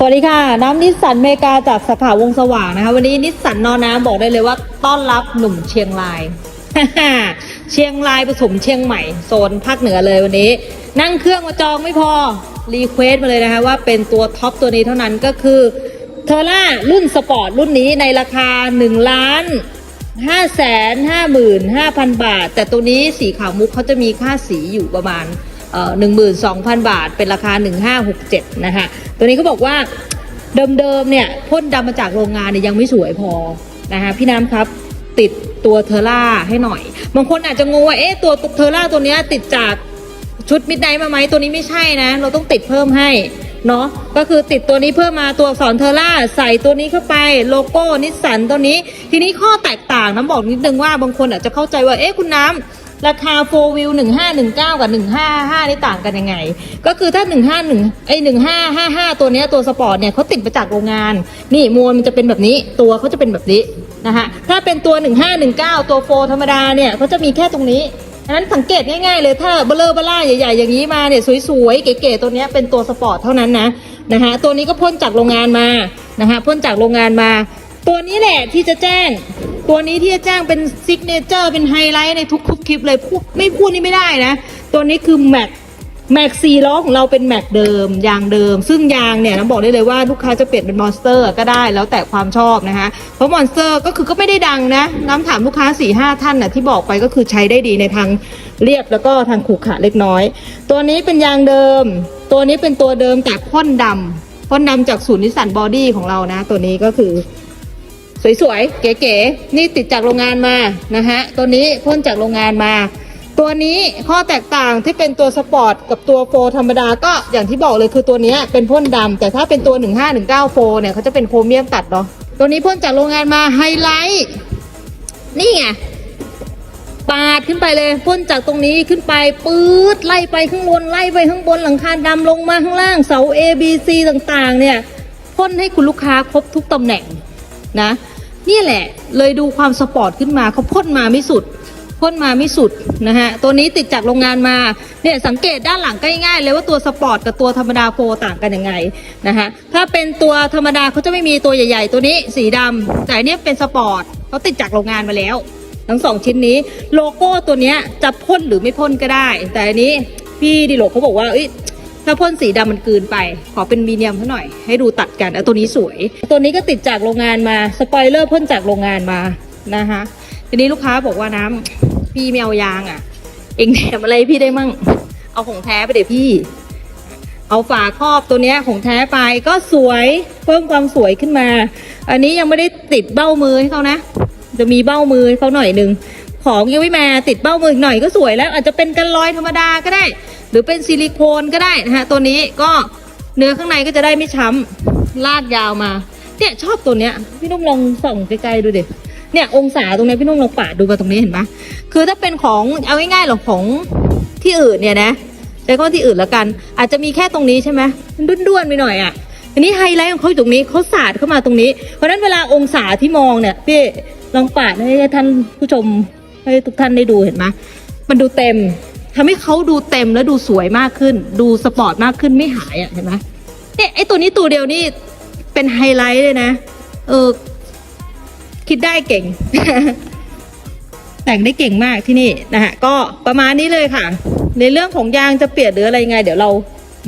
สวัสดีค่ะ น้ำนิสสันเมกาจากสาขาวงสว่างนะคะ วันนี้นิสสันนอน้ำบอกได้เลยว่าต้อนรับหนุ่มเชียงราย เชียงรายผสมเชียงใหม่โซนภาคเหนือเลยวันนี้ นั่งเครื่องมาจองไม่พอรีเควสมาเลยนะคะว่าเป็นตัวท็อปตัวนี้เท่านั้นก็คือเทอร่ารุ่นสปอร์ตรุ่นนี้ในราคา1ล้าน5 5 5 5 0 0 0 บาท แต่ตัวนี้สีขาวมุกเขาจะมีค่าสีอยู่ประมาณ หนึ่งหมื่นสองพันบาท เป็นราคา 1567 นะคะตัวนี้เขาบอกว่าเดิมๆเนี่ยพ่นดำมาจากโรงงานเนี่ยยังไม่สวยพอนะคะพี่น้ำครับติดตัวเทอร่าให้หน่อย บางคนอาจจะงงว่าเอ๊ะตัวเทอร่าตัวนี้ติดจากชุดมิดไนท์มาไหมตัวนี้ไม่ใช่นะ เราต้องติดเพิ่มให้เนาะก็คือติดตัวนี้เพิ่มมาตัวอักษรเทอร่าใส่ตัวนี้เข้าไปโลโก้นิสสันตัวนี้ ทีนี้ข้อแตกต่างน้ำบอกนิดนึงว่าบางคนอาจจะเข้าใจว่าเอ๊ะคุณน้ำ ราคา4 w 1 5 1 9 กับ155 นี่ต่างกันยังไง ก็คือถ้า 151ไอ้1555 ตัวเนี้ยตัวสปอร์ตเนี่ยเขาติดมาจากโรงงาน นี่มวลมันจะเป็นแบบนี้ ตัวเขาจะเป็นแบบนี้นะคะถ้าเป็นตัว 1519 ตัวโฟธรรมดาเนี่ยเขาจะมีแค่ตรงนี้อันนั้นสังเกตง่ายๆเลยถ้าเบลอเบล่าใหญ่ๆอย่างนี้มาเนี่ยสวยๆเก๋ๆตัวนี้เป็นตัวสปอร์ตเท่านั้นนะนะคะตัวนี้ก็พ่นจากโรงงานมานะคะพ่นจากโรงงานมา ตัวนี้แหละที่จะแจ้ง ตัวนี้ที่จะแจ้งเป็นซิกเนเจอร์เป็นไฮไลท์ในทุกคลิปเลยพูดไม่พูดนี่ไม่ได้นะ ตัวนี้คือแม็กแม็กซีล้อของเราเป็นแม็กเดิมยางเดิม ซึ่งยางเนี่ยน้ำบอกได้เลยว่าลูกค้าจะเปลี่ยนเป็นมอนสเตอร์ก็ได้แล้วแต่ความชอบนะคะเพราะมอนสเตอร์ก็คือก็ไม่ได้ดังนะ น้ำถามลูกค้า4ี่ห้าท่านน่ะที่บอกไปก็คือใช้ได้ดีในทางเรียบแล้วก็ทางขรุขระเล็กน้อย ตัวนี้เป็นยางเดิม ตัวนี้เป็นตัวเดิมแต่พ่นดำพ่นดำจากศูนย์นิสสันบอดี้ของเรานะ ตัวนี้ก็คือ สวยๆ เก๋ๆ นี่ติดจากโรงงานมานะฮะ ตัวนี้พ่นจากโรงงานมา ตัวนี้ข้อแตกต่างที่เป็นตัวสปอร์ตกับตัวโฟธรรมดาก็อย่างที่บอกเลยคือตัวนี้เป็นพ่นดำแต่ถ้าเป็นตัว 1519โฟเนี่ยเขาจะเป็นโครเมียมตัดเนาะ ตัวนี้พ่นจากโรงงานมาไฮไลท์นี่ไงปาดขึ้นไปเลยพ่นจากตรงนี้ขึ้นไปปื๊ดไล่ไปข้างบนไล่ไปข้างบนหลังคาดำลงมาข้างล่างเสา A B C ต่างๆ เนี่ยพ่นให้คุณลูกค้าครบทุกตำแหน่ง นะนี่แหละเลยดูความสปอร์ตขึ้นมาเขาพ่นมาไม่สุดพ่นมาไม่สุดนะฮะตัวนี้ติดจากโรงงานมาเนี่ยสังเกตด้านหลังก็ง่ายๆเลยว่าตัวสปอร์ตกับตัวธรรมดาโฟต่างกันยังไงนะคะถ้าเป็นตัวธรรมดาเขาจะไม่มีตัวใหญ่ ๆ ตัวนี้สีดำแต่อันเนี้ยเป็นสปอร์ตเขาติดจากโรงงานมาแล้ว ทั้งสองชิ้นนี้โลโก้ตัวเนี้ยจะพ่นหรือไม่พ่นก็ได้ แต่อันนี้พี่ดิโลกเขาบอกว่าอ ถ้าพ่นสีดำมันเกินไป ขอเป็นมีเนียมเขาหน่อย ให้ดูตัดกันเอาตัวนี้สวย ตัวนี้ก็ติดจากโรงงานมาสปอยเลอร์พ่นจากโรงงานมานะคะทีนี้ลูกค้าบอกว่าน้ำพี่ไม่เอายางอะ เองแถมอะไรพี่ได้มั่ง เอาของแท้ไปเดี๋ยวพี่ เอาฝาครอบตัวเนี้ยของแท้ไปก็สวยเพิ่มความสวยขึ้นมา อันนี้ยังไม่ได้ติดเบ้ามือให้เขานะ จะมีเบ้ามือให้เขาหน่อยหนึงของยังไม่มาติดเบ้ามืออีกหน่อยก็สวยแล้ว อาจจะเป็นกันรอยธรรมดาก็ได้ หรือเป็นซิลิโคนก็ได้นะฮะตัวนี้ก็เนื้อข้างในก็จะได้ไม่ช้ำลากยาวมาเนี่ยชอบตัวเนี้ยพี่นุ่มลองส่องไกลๆดูเดิเนี่ยองศาตรงนี้พี่นุ่มลองปาดดูมาตรงนี้เห็นปะคือถ้าเป็นของเอาง่ายๆหรอกของที่อื่นเนี่ยนะใช้คำที่อื่นแล้วกัน อาจจะมีแค่ตรงนี้ใช่ไหมมันด้วนๆไปหน่อยอะอันนี้ไฮไลท์ของเขาอยู่ตรงนี้เขาสาดเข้ามาตรงนี้ เพราะฉะนั้นเวลาองศาที่มองเนี่ยพี่ลองปาดให้ท่านผู้ชมให้ทุกท่านได้ดูเห็นไหมมันดูเต็ม ทำให้เขาดูเต็มและดูสวยมากขึ้น ดูสปอร์ตมากขึ้นไม่หายอะเห็นไหมเนี่ยไอตัวนี้ตัวเดียวนี่เป็นไฮไลท์เลยนะ เออ คิดได้เก่ง แต่งได้เก่งมากที่นี่นะฮะก็ประมาณนี้เลยค่ะ ในเรื่องของยางจะเปลี่ยนหรืออะไรยังไง เดี๋ยวเรา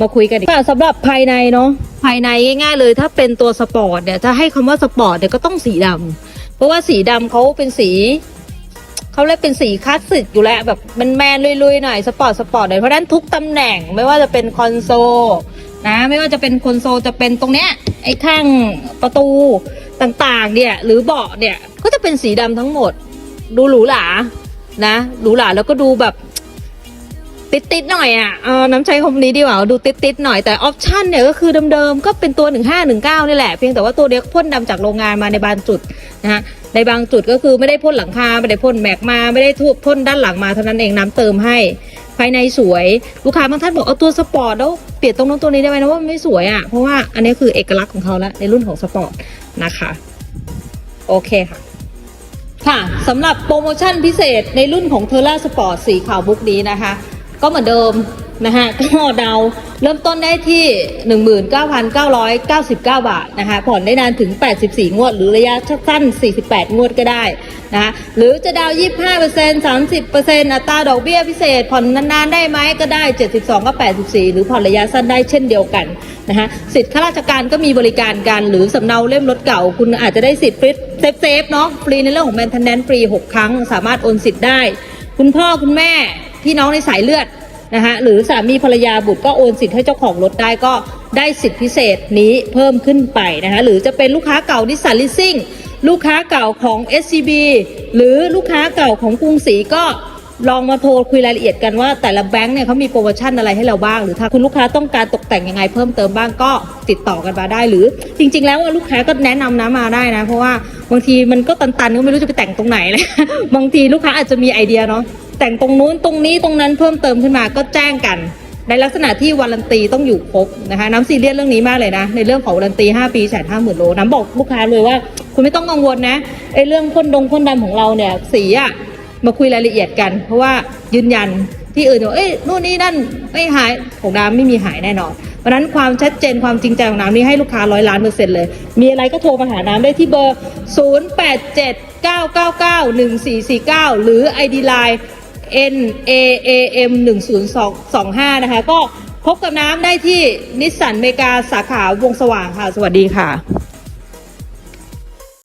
มาคุยกันอีกค่ะสำหรับภายในเนาะภายในง่ายๆเลยถ้าเป็นตัวสปอร์ตเนี่ยถ้าให้คำว่าสปอร์ตเนี่ยก็ต้องสีดำเพราะว่าสีดำเขาเป็นสี เขาเรียกเป็นสีคลาสสิกอยู่แล้วแบบมันแมนลุยๆหน่อยสปอร์ตสปอร์ตหน่อยเพราะนั้นทุกตำแหน่งไม่ว่าจะเป็นคอนโซลนะไม่ว่าจะเป็นคอนโซลจะเป็นตรงเนี้ยไอ้ข้างประตูต่างๆเนี่ยหรือเบาะเนี่ยก็จะเป็นสีดำทั้งหมด ดูหรูหรานะหรูหราแล้วก็ดูแบบติดติดๆหน่อยอะเออน้ำใช้คำนี้ดีกว่าดูติดติดๆหน่อยแต่ออปชันเนี่ยก็คือเดิมๆก็เป็นตัว 1519 นี่แหละ เพียงแต่ว่าตัวเดียวพ่นดำจากโรงงานมาในบางจุดนะฮะ ในบางจุดก็คือไม่ได้พ่นหลังคาไม่ได้พ่นแม็กมาไม่ได้ทุบพ่นด้านหลังมาเท่านั้นเองน้ำเติมให้ ภายในสวยลูกค้าบางท่านบอกเอาตัวสปอร์ตแล้วเปลี่ยนตรงนั้นตัวนี้ได้ไหมนะว่ามันไม่สวยอะเพราะว่าอันนี้คือเอกลักษณ์ของเขาแล้วในรุ่นของสปอร์ตนะคะโอเคค่ะค่ะสำหรับโปรโมชั่นพิเศษในรุ่นของเทอร่าสปอร์ตสีขาวบุ๊กนี้นะคะ ก็เหมือนเดิมนะคะก็เดา เริ่มต้นได้ที่ 19,999 บาทนะคะ ผ่อนได้นานถึง 84 งวด หรือระยะสั้น 48 งวดก็ได้นะคะหรือจะดาวน์25% 30%อัตราดอกเบี้ยพิเศษ ผ่อนนานๆได้ไหมก็ได้ 72กับ84 หรือผ่อนระยะสั้นได้เช่นเดียวกันนะคะสิทธิ์ข้าราชการก็มีบริการกันหรือสำเนาเล่มรถเก่า คุณอาจจะได้สิทธิ์ฟรีเซฟเซฟๆเนาะฟรีในเรื่องของแมนเทนแนนฟรี 6 ครั้ง สามารถโอนสิทธิ์ได้ คุณพ่อคุณแม่พี่น้องในสายเลือด นะคะหรือสามีภรรยาบุตรก็โอนสิทธิ์ให้เจ้าของรถได้ก็ได้สิทธิพิเศษนี้เพิ่มขึ้นไปนะคะหรือจะเป็นลูกค้าเก่านิสสันลิสซิ่งลูกค้าเก่าของ SCB หรือลูกค้าเก่าของกรุงศรีก็ลองมาโทรคุยรายละเอียดกันว่าแต่ละแบงค์เนี่ยเขามีโปรโมชั่นอะไรให้เราบ้าง หรือถ้าคุณลูกค้าต้องการตกแต่งยังไงเพิ่มเติมบ้างก็ติดต่อกันมาได้ หรือจริง ๆ แล้วลูกค้าก็แนะนำนะมาได้นะ เพราะว่าบางทีมันก็ตันๆก็ไม่รู้จะไปแต่งตรงไหนเลยบางทีลูกค้าอาจจะมีไอเดียเนาะ แต่งตรงนู้นตรงนี้ตรงนั้นเพิ่มเติมขึ้นมาก็แจ้งกัน ในลักษณะที่วารันตีต้องอยู่ครบนะคะน้ำซีเรียสเรื่องนี้มากเลยนะ ในเรื่องของวารันตี 5 ปีแสนห้าหมื่นโลน้ำบอกลูกค้าเลยว่า คุณไม่ต้องกังวลนะไอ้เรื่องพ่นดงพ่นดำของเราเนี่ยสีอะมาคุยรายละเอียดกัน เพราะว่ายืนยันที่อื่นบอกเอ้ยนู่นนี่นั่นไม่หายของน้ำไม่มีหายแน่นอนเพราะฉะนั้นความชัดเจนความจริงใจของน้ำนี่ให้ลูกค้าร้อยล้านเปอร์เซ็นต์เลย มีอะไรก็โทรมาหาน้ำได้ที่เบอร์ 087 999 1449 หรือ ID Line N A A M 1 0 2 2 5นะคะ ก็พบกับน้ำได้ที่นิสสันเมกาสาขาวงสว่างค่ะ สวัสดีค่ะ